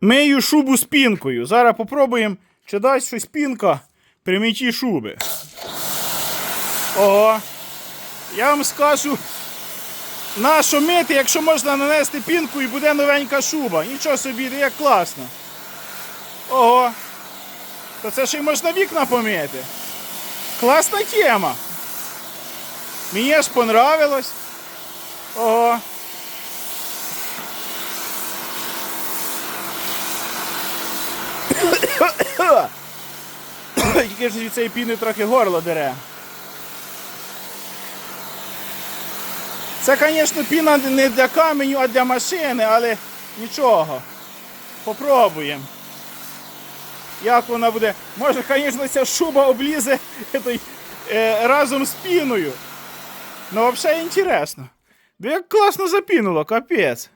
Мию шубу з пінкою. Зараз попробуємо, чи дасть щось пінка при митті шуби. Ого. Я вам скажу, на що мити, якщо можна нанести пінку і буде новенька шуба. Нічого собі, як класно. Ого. То це ще й можна вікна помити. Класна тема. Мені аж понравилось. Ого. Тільки ж від цієї піни трохи горло дере. Це, звісно, піна не для каменю, а для машини, але нічого. Попробуємо. Як вона буде? Може, звісно, ця шуба облізе той, е, разом з піною. Ну, взагалі інтересно. Бо як класно запінуло, капець.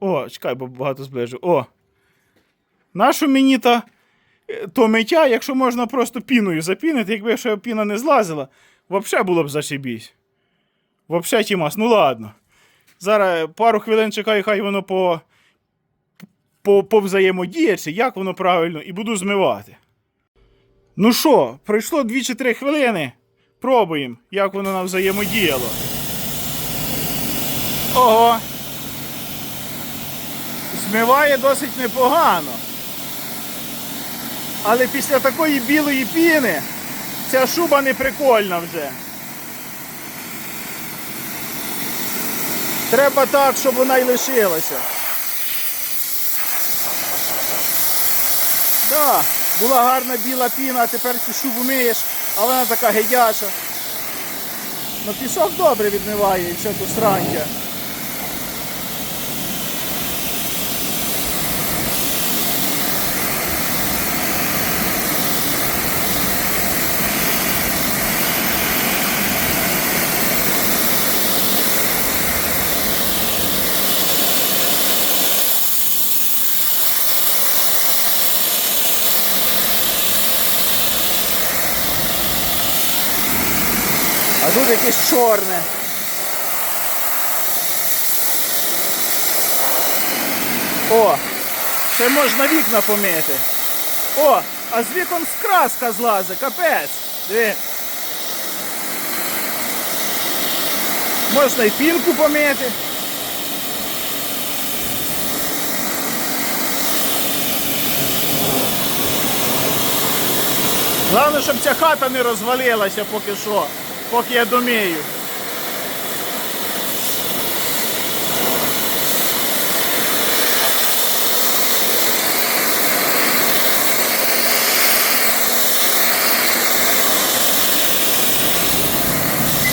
О, чекай, бо багато зближу. О. Нащо мені та, е, то миття, якщо можна просто піною запінити, якби ще піна не злазила, взагалі було б зашибісь. Взагалі тімас, ну ладно. Зараз пару хвилин чекаю, хай воно по, по, повзаємодіє, чи як воно правильно, і буду змивати. Ну що, пройшло 2 чи 3 хвилини. Пробуємо, як воно нам взаємодіяло. Ого. Змиває досить непогано. Але після такої білої піни ця шуба не прикольна вже. Треба так, щоб вона й лишилася. Да, була гарна біла піна, а тепер цю шубу миєш, а вона така гидяча. Ну пісок добре відмиває все тут срання. А тут якесь чорне. О, ще можна вікна помити. О, а з вікон скраска злазить, капець. Диви. Можна і пінку помити. Головне, щоб ця хата не розвалилася поки що, поки я домію.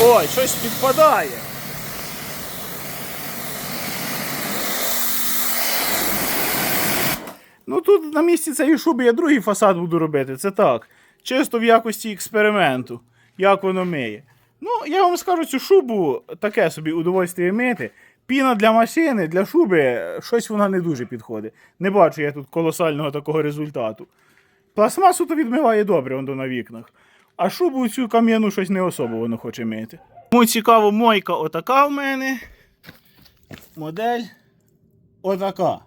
Ой, щось підпадає. Ну тут на місці цієї шуби я другий фасад буду робити. Це так. Чисто в якості експерименту, як воно миє. Ну, я вам скажу, цю шубу таке собі удовольствие мити. Піна для машини, для шуби, щось вона не дуже підходить. Не бачу я тут колосального такого результату. Пластмасу то відмиває добре воно на вікнах. А шубу цю кам'яну щось не особо воно хоче мити. Тому цікаво, мойка отака в мене. Модель отака.